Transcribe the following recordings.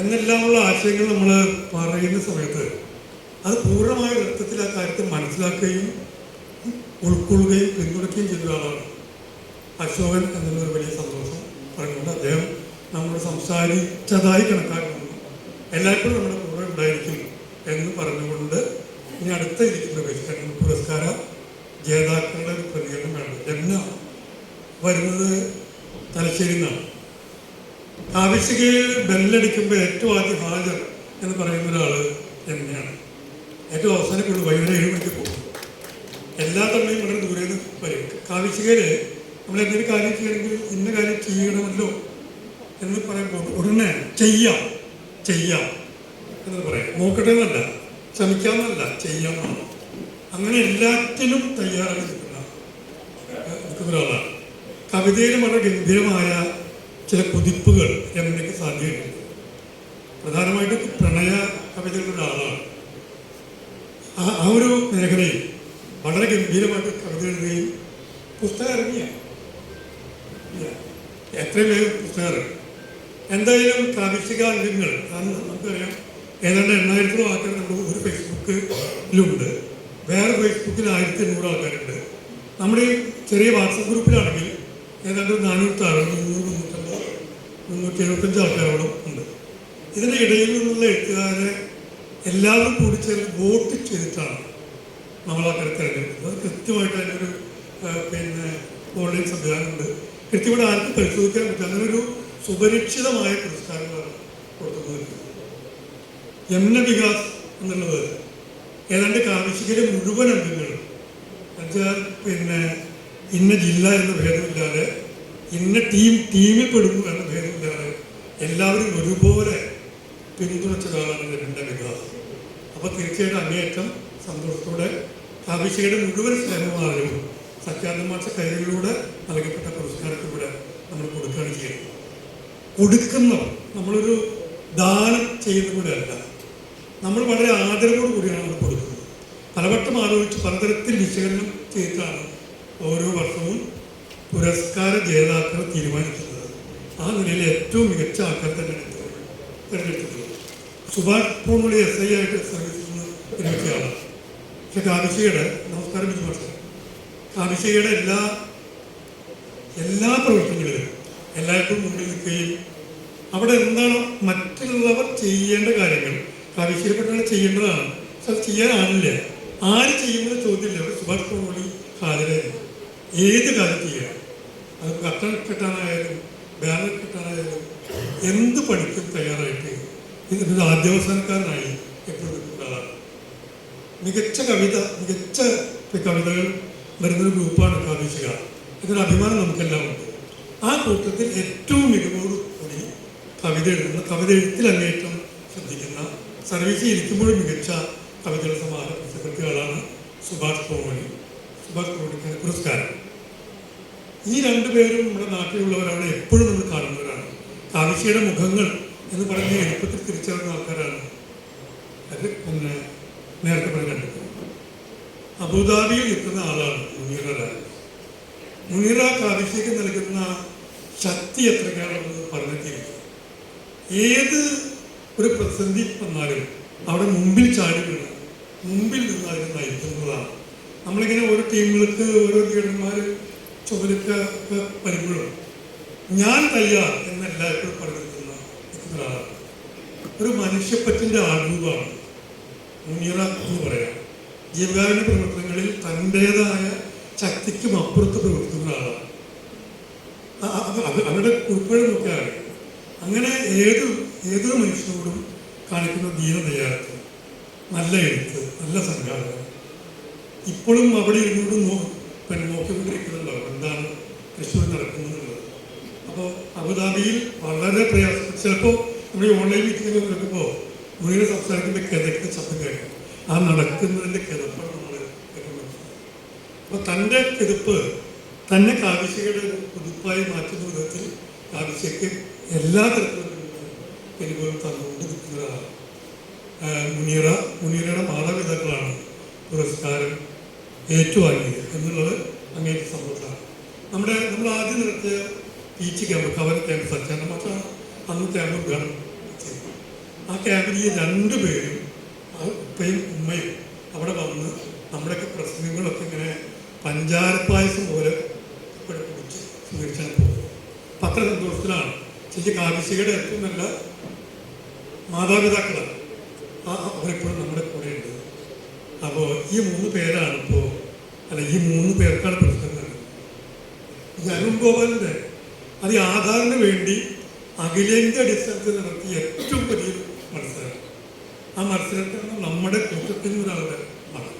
എന്നെല്ലാമുള്ള ആശയങ്ങൾ നമ്മൾ പറയുന്ന സമയത്ത് അത് പൂർണമായ അർത്ഥത്തിൽ ആ കാര്യത്തെ മനസ്സിലാക്കുകയും ഉൾക്കൊള്ളുകയും പിന്തുണയ്ക്കുകയും ചെയ്ത ഒരാളാണ് അശോകൻ എന്നുള്ളൊരു വലിയ സന്തോഷം പറയുന്നുണ്ട് അദ്ദേഹം നമ്മൾ സംസാരിച്ചതായി കണക്കാക്കുന്നു. എല്ലായ്പ്പോഴും നമ്മുടെ കൂടെ ഉണ്ടായിരിക്കും എന്ന് പറഞ്ഞുകൊണ്ട് ഇനി അടുത്ത ഇരിക്കുന്ന പ്രവേശിക്കാൻ പുരസ്കാര ജേതാക്കളുടെ പ്രതികരണം വേണം. ജന്മ വരുന്നത് തലശ്ശേരി നിന്നാണ്. ആവശ്യകയിൽ ബെല്ലടിക്കുമ്പോൾ ഏറ്റവും ആദ്യം ഹാജർ എന്ന് പറയുന്ന ഒരാൾ തന്നെയാണ് ഏറ്റവും അവസാനക്കുള്ള വൈകുന്നേരം ഏഴ് മണിക്ക് പോകും. എല്ലാ തവണയും വളരെ ദൂരെ നിന്ന് വരും. കാവിശികയിൽ നമ്മൾ എന്തെങ്കിലും കാര്യം ചെയ്യണമെങ്കിൽ ഇന്ന കാര്യം ചെയ്യണമല്ലോ എന്ന് പറയുമ്പോൾ ഉടനെ ചെയ്യാം ചെയ്യാം എന്ന് പറയാം. നോക്കട്ടെ എന്നല്ല ശ്രമിക്കാമെന്നല്ല ചെയ്യാമെന്നാണ് അങ്ങനെ എല്ലാറ്റിനും തയ്യാറായി നിൽക്കുന്ന ഒരാളാണ്. കവിതയിൽ വളരെ ഗംഭീരമായ ചില കുതിപ്പുകൾ രമണയ്ക്ക് സാധ്യതയുണ്ട്. പ്രധാനമായിട്ടും പ്രണയ കവിതകളുടെ ആളാണ് ആ ഒരു മേഖലയിൽ വളരെ ഗംഭീരമായിട്ട് കവിത എഴുതുകയും പുസ്തകം ഇറങ്ങിയ എത്രയും വേഗം പുസ്തകം ഇറങ്ങി എന്തായാലും പ്രാദേശിക അംഗങ്ങൾ കാരണം നമുക്കറിയാം ഏതാണ്ട് എണ്ണായിരത്തോളം ആൾക്കാർ നമ്മുടെ ഒരു ഫേസ്ബുക്കിലുണ്ട്. വേറെ ഫേസ്ബുക്കിൽ ആയിരത്തി എണ്ണൂറ് ആൾക്കാരുണ്ട്. നമ്മുടെ ചെറിയ വാട്സപ്പ് ഗ്രൂപ്പിലാണെങ്കിൽ ഏതാണ്ട് നാനൂറ്റി അറുപത് മുന്നൂറ് മുന്നൂറ്റമ്പത് മുന്നൂറ്റി എഴുപത്തഞ്ച് ആൾക്കാരോളം ഉണ്ട്. ഇതിന്റെ ഇടയിൽ നിന്നുള്ള എഴുത്തുകാരെ എല്ലാവരും കൂടി ചേർന്ന് വോട്ട് ചെയ്തിട്ടാണ് നമ്മൾ ആ തിരഞ്ഞെടുക്കുന്നത് അത് കൃത്യമായിട്ട് അതിനൊരു ഒരു പിന്നെ ഓൺലൈൻ സംവിധാനമുണ്ട്. കൃത്യമായിട്ട് ആർക്കും പരിശോധിക്കാൻ പറ്റും അങ്ങനൊരു സുപരിക്ഷിതമായ പുരസ്കാരങ്ങളാണ് കൊടുക്കുന്നത് യമുന വികാസ് എന്നുള്ളത് ഏതാണ്ട് കാർഷികരെ മുഴുവൻ അംഗങ്ങളും എന്നുവെച്ചാൽ പിന്നെ ഇന്ന ജില്ല എന്ന ഭേദമില്ലാതെ ഇന്ന ടീം ടീമിൽ പെടുന്നു എന്ന പേരിലാണ് എല്ലാവരും ഒരുപോലെ പിന്തുണച്ച എന്റെ വികാസ് അപ്പോൾ തീർച്ചയായിട്ടും അങ്ങേയറ്റം സന്തോഷത്തോടെ അഭിഷേകയുടെ മുഴുവൻ സ്നേഹമാരും സത്യാനന്ദ മാഷ കൈകളിലൂടെ നൽകപ്പെട്ട പുരസ്കാരത്തിലൂടെ നമ്മൾ കൊടുക്കുകയാണ് ചെയ്യുന്നത്. കൊടുക്കുന്നവർ നമ്മളൊരു ദാനം ചെയ്യുന്നവരല്ല നമ്മൾ വളരെ ആദരവോട് കൂടിയാണ് നമ്മൾ കൊടുക്കുന്നത്. പലവട്ടം ആലോചിച്ച് പലതരത്തിൽ വിശകലനം ചെയ്തിട്ടാണ് ഓരോ വർഷവും പുരസ്കാര ജേതാക്കളെ തീരുമാനിക്കുന്നത്. ആ നിലയിൽ ഏറ്റവും മികച്ച ആൾക്കാർ തന്നെയാണ് തിരഞ്ഞെടുത്തിട്ടുള്ളത്. സുഭാഷ് പൂർണി എസ് ഐ ആയിട്ട് സർവീസിൽ ഒരു വ്യക്തിയാണ്. പക്ഷെ കാവിശയുടെ നമസ്കാരം മാസ്റ്റർ കാവിശയുടെ എല്ലാ എല്ലാ പ്രവർത്തനങ്ങളിലും എല്ലായ്പ്പോഴും മുന്നിൽ നിൽക്കുകയും അവിടെ എന്താണ് മറ്റുള്ളവർ ചെയ്യേണ്ട കാര്യങ്ങൾ കാവിശ്ശേരിപ്പെട്ടാണ് ചെയ്യേണ്ടതാണ്. പക്ഷെ അത് ചെയ്യാനാണില്ല ആര് ചെയ്യുമെന്ന് ചോദ്യമില്ല. സുഭാഷ് പൂർണി ഹാജരായിരുന്നു ഏത് കാര്യം ചെയ്യാം? അത് കട്ട കിട്ടാനായാലും ബാലറ്റ് കിട്ടാനായാലും എന്ത് പണിക്കും തയ്യാറായിട്ട് ഇതിന്റെ ആദ്യാവസാനക്കാരനായി എപ്പോഴും ഒരാളാണ് മികച്ച കവിത മികച്ച കവിതകൾ വരുന്നൊരു ഗ്രൂപ്പാണ് പ്രാദേശിക. ഇതിന് അഭിമാനം നമുക്കെല്ലാം ഉണ്ട്. ആ കൂട്ടത്തിൽ ഏറ്റവും മികവോട് കൂടി കവിത എഴുതുന്ന കവിത എഴുത്തിൽ ശ്രദ്ധിക്കുന്ന സർവീസിൽ ഇരിക്കുമ്പോഴും മികച്ച കവിതകളുടെ സമാഹാരം സെക്രട്ടറികളാണ് സുഭാഷ് കോമണി. സുഭാഷ് കോമണിക്ക് പുരസ്കാരം. ഈ രണ്ടുപേരും നമ്മുടെ നാട്ടിലുള്ളവരാണ് എപ്പോഴും നമ്മൾ കാണുന്നവരാണ്. കാവിശിയുടെ മുഖങ്ങൾ എന്ന് പറഞ്ഞ് എളുപ്പത്തിൽ തിരിച്ചറിയുന്ന ആൾക്കാരാണ്. അത് പിന്നെ നേരത്തെ പറഞ്ഞ അബുദാബിയിൽ നിൽക്കുന്ന ആളാണ് മുനീറ രാജ് മുനീറ കാവിശ്യക്ക് നൽകുന്ന ശക്തി എത്രയാണെന്ന് പറഞ്ഞിട്ടില്ല ഏത് ഒരു പ്രതിസന്ധി വന്നാലും അവിടെ മുമ്പിൽ ചാടി മുമ്പിൽ നിന്ന് അതിനെ നയിക്കുന്നതാണ്. നമ്മളിങ്ങനെ ഓരോ ടീമുകൾക്ക് ഓരോ ലീഡർമാർ ഒക്കെ വരുമ്പോഴും ഞാൻ തയ്യാർ എന്ന് എല്ലായ്പ്പോഴും പറഞ്ഞിരിക്കുന്ന ഒരാളാണ് ഒരു മനുഷ്യപ്പറ്റിന്റെ ആരൂപമാണ് മുനീറ എന്ന് പറയാം. ജീവകാരുണ്യ പ്രവർത്തനങ്ങളിൽ തന്റെതായ ശക്തിക്കും അപ്പുറത്ത് പ്രവർത്തിക്കുന്ന ആളാണ്. അവരുടെ കുറിപ്പുകൾ നോക്കിയാണ് അങ്ങനെ ഏത് ഏതൊരു മനുഷ്യനോടും കാണിക്കുന്ന ദീനതയാർത്ഥം നല്ല എഴുത്ത് നല്ല സംഘാടനം. ഇപ്പോഴും അവിടെ ഇരുന്നോട് പിന്നെ എന്താണ് തൃശ്ശൂർ നടക്കുന്നുള്ളത്? അപ്പോൾ അബുദാബിയിൽ വളരെ പ്രയാസം. ചിലപ്പോൾ നമ്മൾ ഈ ഓൺലൈൻ മീറ്റിംഗ് നടക്കുമ്പോൾ മുഴുവൻ സംസാരിക്കുമ്പോൾ കിതക്കുന്ന ശബ്ദം കേൾക്കും. ആ നടക്കുന്നതിന്റെ കിതപ്പാണ് നമ്മൾ കേൾക്കുന്നത് അപ്പോൾ തന്റെ കിതപ്പ് തന്നെ കാവിശയുടെ പുതുപ്പായി മാറ്റുന്ന വിധത്തിൽ കാവിശയ്ക്ക് എല്ലാ തരത്തിലുള്ള പെരുകളും തന്നുകൊണ്ട് നിൽക്കുന്നതാണ് മുനീറ മുനീറയുടെ മാതാപിതാക്കളാണ് പുരസ്കാരം ഏറ്റുവാങ്ങിയത് എന്നുള്ളത് അങ്ങേക്ക് സന്തോഷമാണ്. നമ്മുടെ നമ്മൾ ആദ്യം നടത്തിയ ബീച്ച് ക്യാമ്പ് കവർ ക്യാമ്പ് സച്ചാരണം മാഷാണ് അന്ന് ക്യാമ്പ് ഉദ്ഘാടനം ചെയ്തു. ആ ക്യാമ്പിൽ ഈ രണ്ട് പേരും ആ ഉപ്പയും ഉമ്മയും അവിടെ വന്ന് നമ്മുടെയൊക്കെ പ്രശ്നങ്ങളൊക്കെ ഇങ്ങനെ പഞ്ചാരപ്പായസം പോലെ ഇവിടെ കുടിച്ച് സ്വീകരിച്ചാൽ പോകുന്നത്. അപ്പം സന്തോഷത്തിലാണ്. ശരിക്കും കാർഷികയുടെ ഏറ്റവും നല്ല മാതാപിതാക്കളാണ്. അവരെപ്പോഴും നമ്മുടെ കൂടെ ഉണ്ട് അപ്പോൾ ഈ മൂന്ന് പേരാണ് ഇപ്പോൾ അല്ല ഈ മൂന്ന് പേർക്കാണ് പ്രശ്നം നൽകുന്നത് ഈ അരുൺ ഗോപാലിന്റെ അത് ആധാറിന് വേണ്ടി അഖിലേന്ത്യ അടിസ്ഥാനത്തിൽ നടത്തിയ ഏറ്റവും വലിയ മത്സരം. ആ മത്സരത്തിൽ നമ്മുടെ കൂട്ടത്തിൽ ഒരാളുടെ മകൻ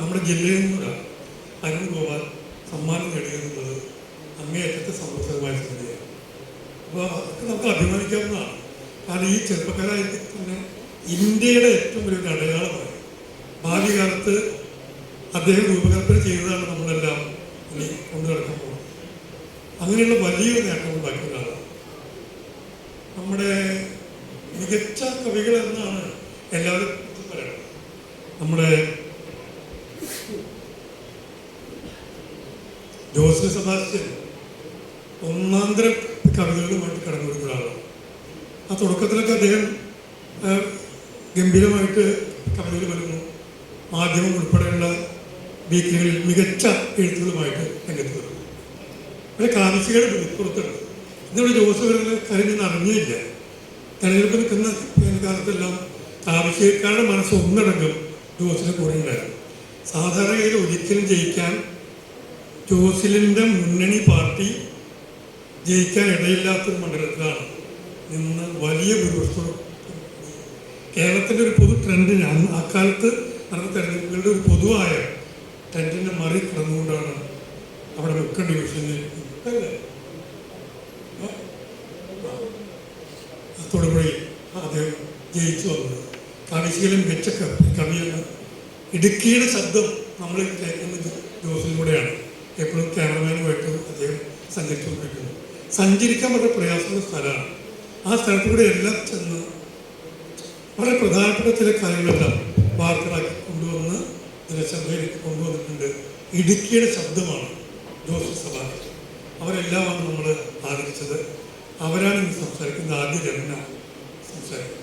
നമ്മുടെ ജില്ലയിൽ നിന്ന് ഒരാൾ അരുൺ ഗോപാൽ സമ്മാനം നേടിയെന്നുള്ളത് അങ്ങേയറ്റത്തെ സന്തോഷകരമായ ചിന്തയാണ്. അപ്പോൾ അതൊക്കെ നമുക്ക് അഭിമാനിക്കാവുന്നതാണ്. കാരണം ഈ ചെറുപ്പക്കാരായി തന്നെ ഇന്ത്യയുടെ ഏറ്റവും വലിയൊരു അടയാളമായി. ഭാവി കാലത്ത് അദ്ദേഹം രൂപകൽപ്പന ചെയ്തതാണ് നമ്മളെല്ലാം ഇനി കൊണ്ടു നടക്കാൻ പോകുന്നത് അങ്ങനെയുള്ള വലിയൊരു നേട്ടം ഉണ്ടാക്കിയ നമ്മുടെ മികച്ച കവികൾ എന്നാണ് എല്ലാവരും പറയുന്നത് നമ്മുടെ ജോസഫ് സെബാസ്റ്റ്യൻ ഒന്നാന്തര കവിതകളുമായിട്ട് കടന്നു വരുന്ന ആ തുടക്കത്തിലൊക്കെ അദ്ദേഹം ഗംഭീരമായിട്ട് കവിതകൾ വരുന്നു. മാധ്യമം ഉൾപ്പെടെയുള്ള വീക്കിലുകളിൽ മികച്ച എഴുത്തുകളുമായിട്ട് രംഗത്ത് വരുന്നു അവിടെ കാർഷികയുടെ പുറത്തുണ്ട് ഇതിവിടെ ജോസ് വരുന്ന അറിഞ്ഞില്ല. തെരഞ്ഞെടുപ്പ് നിൽക്കുന്ന കാലത്തെല്ലാം കാർഷികക്കാരുടെ മനസ്സ് ഒന്നടങ്കം ജോസിന് കൂടെ ഉണ്ടായിരുന്നു. സാധാരണഗതിയിൽ ഒരിക്കലും ജയിക്കാൻ ജോസിലിന്റെ മുന്നണി പാർട്ടി ജയിക്കാൻ ഇടയില്ലാത്തൊരു മണ്ഡലത്തിലാണ് നിന്ന് വലിയ ഭൂരിപക്ഷത്തോട് കേരളത്തിന്റെ ഒരു പൊതു ട്രെൻഡിന് അന്ന് അക്കാലത്ത് നടന്ന തെരഞ്ഞെടുപ്പുകളുടെ ഒരു പൊതുവായ ട്രെൻഡിനെ മറികടന്നുകൊണ്ടാണ് അവിടെ വെക്കേണ്ട ഡിവിഷനിൽ അല്ലേ? അദ്ദേഹം ജയിച്ചു വന്നത് മികച്ച കവി കവിയാണ്. ഇടുക്കിയുടെ ശബ്ദം നമ്മൾ കേൾക്കുന്നത് ജോസിലൂടെയാണ് എപ്പോഴും ക്യാമറമാനുമായിട്ട് അദ്ദേഹം സഞ്ചരിച്ചുകൊണ്ടിരിക്കുന്നു സഞ്ചരിക്കാൻ വളരെ പ്രയാസമുള്ള സ്ഥലമാണ്. ആ സ്ഥലത്തൂടെ എല്ലാം ചെന്ന് വളരെ പ്രധാനപ്പെട്ട ചില കാര്യങ്ങളെല്ലാം വാർത്തകളാക്കി ജനശ്രദ്ധയിലേക്ക് കൊണ്ടുവന്നിട്ടുണ്ട്. ഇടുക്കിയുടെ ശബ്ദമാണ് ജോസഫ് സഭാഷ് അവരെല്ലാമാണ് നമ്മൾ ആദരിച്ചത്. അവരാണ് ഇന്ന് സംസാരിക്കുന്നത്. ആദ്യ ജനന സംസാരിക്കുന്നത്.